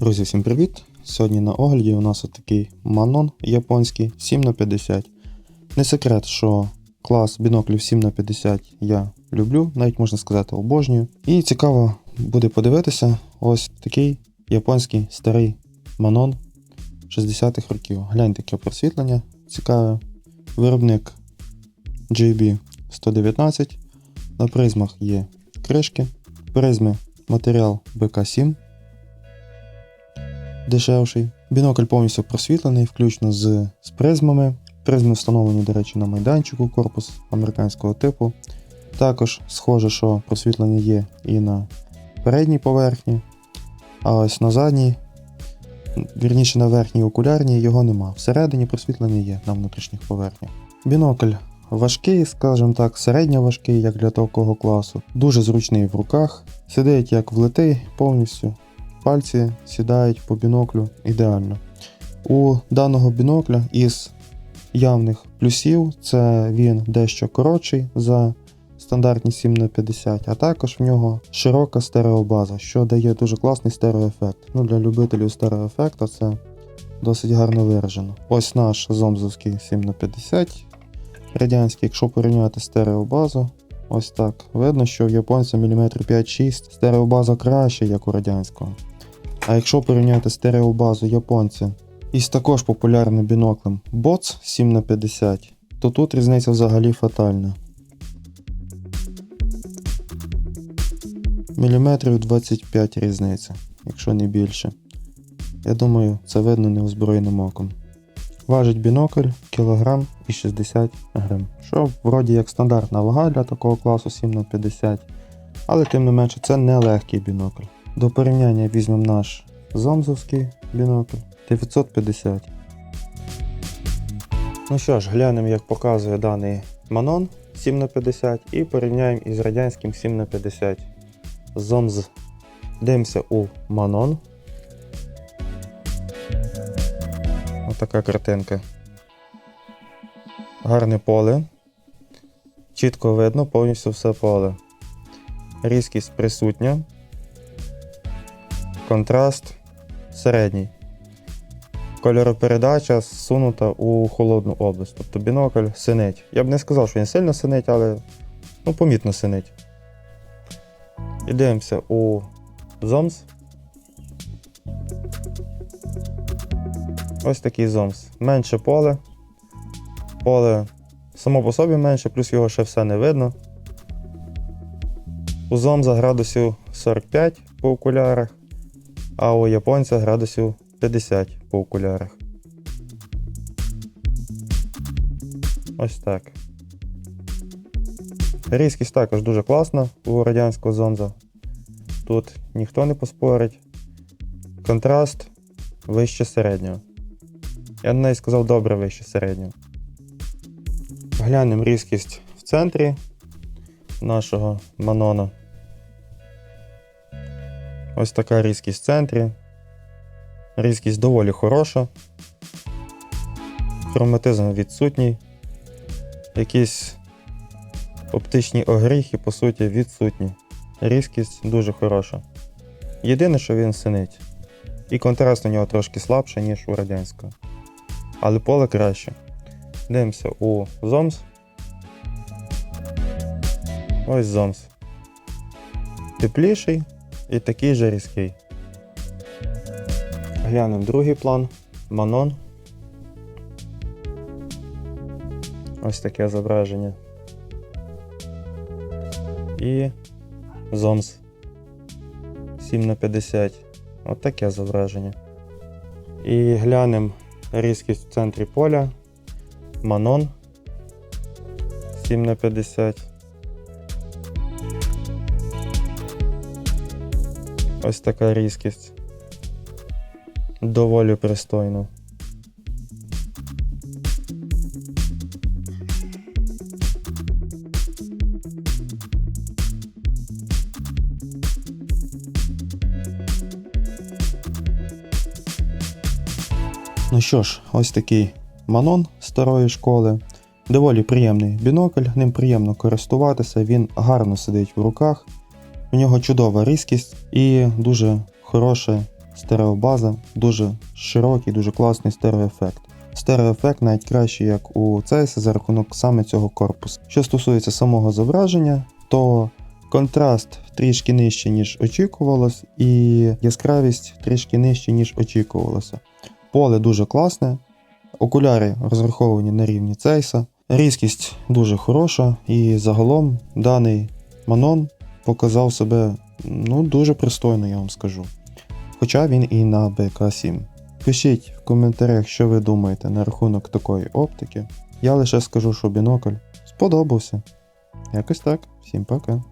Друзі, всім привіт! Сьогодні на огляді у нас отакий Manon японський 7х50. Не секрет, що клас біноклів 7х50 я люблю, навіть можна сказати обожнюю. І цікаво буде подивитися ось такий японський старий Manon 60-х років. Гляньте, яке просвітлення цікаве. Виробник JB 119. На призмах є кришки. Призми матеріал BK7 дешевший. Бінокль повністю просвітлений, включно з, з призмами. Призми встановлені, до речі, на майданчику, корпус американського типу. Також схоже, що просвітлення є і на передній поверхні, а ось на задній, вірніше на верхній окулярній, його нема. Всередині просвітлення є на внутрішніх поверхнях. Бінокль важкий, скажімо так, середньо важкий, як для такого класу. Дуже зручний в руках. Сидить як влитий повністю пальці сідають по біноклю ідеально. У даного бінокля із явних плюсів це він дещо коротший за стандартні 7х50, а також в нього широка стереобаза, що дає дуже класний стереоефект. Ну, Для любителів стереоефекту це досить гарно виражено. Ось наш зомзовський 7х50 радянський, якщо порівняти стереобазу, Ось так. Видно, що в японця мм 5-6 стереобаза краще, як у радянського. А якщо порівняти стереобазу японця із також популярним біноклем BOTS 7х50, то тут різниця взагалі фатальна. Міліметрів 25 різниця, якщо не більше. Я думаю, це видно неозброєним оком. Важить бінокль кілограм і 60 грам, що вроді як стандартна вага для такого класу 7х50, але тим не менше це не легкий бінокль. До порівняння візьмемо наш зомзовський бінокль 950. Ну що ж, глянемо, як показує даний Manon 7х50 і порівняємо із радянським 7х50 Зомз. Дивимося у Manon. Отака картинка. Гарне поле. Чітко видно повністю все поле. Різкість присутня. Контраст середній. Кольоропередача зсунута у холодну область. Тобто бінокль синить. Я б не сказав, що він сильно синить, але ну, помітно синить. І дивимося у зомс. Ось такий зомс. Менше поле. Поле само по собі менше, плюс його ще все не видно. У зомза градусів 45 по окулярах, а у японця градусів 50 по окулярах. Ось так. Різкість також дуже класна у радянського зомза. Тут ніхто не поспорить. Контраст вище середнього. Я навіть сказав добре вище середнього. Глянемо різкість в центрі нашого манона. Ось така різкість в центрі. Різкість доволі хороша. Хроматизм відсутній. Якісь оптичні огріхи, по суті, відсутні. Різкість дуже хороша. Єдине, що він синить. І контраст у нього трошки слабший, ніж у радянського. Але поле краще. Дивимося у Зомс. Ось Зомс. Тепліший і такий же різкий. Глянемо другий план. Манон. Ось таке зображення. І Зомс 7 на 50. От таке зображення. І глянемо різкість в центрі поля. Манон 7 Ось така різкість. Доволі пристойно. Ну що ж, ось такий Манон старої школи. Доволі приємний бінокль, ним приємно користуватися, він гарно сидить в руках. У нього чудова різкість і дуже хороше стереобаза, дуже широкий, дуже класний стереоефект. Стереоефект навіть кращий, як у CS за рахунок саме цього корпусу. Що стосується самого зображення, то контраст трішки нижче, ніж очікувалось, і яскравість трішки нижче, ніж очікувалося. Поле дуже класне, окуляри розраховані на рівні цейса, різкість дуже хороша, і загалом даний Манон показав себе ну, дуже пристойно, я вам скажу. Хоча він і на БК7. Пишіть в коментарях, що ви думаєте на рахунок такої оптики. Я лише скажу, що бінокль сподобався. Якось так. Всім пока.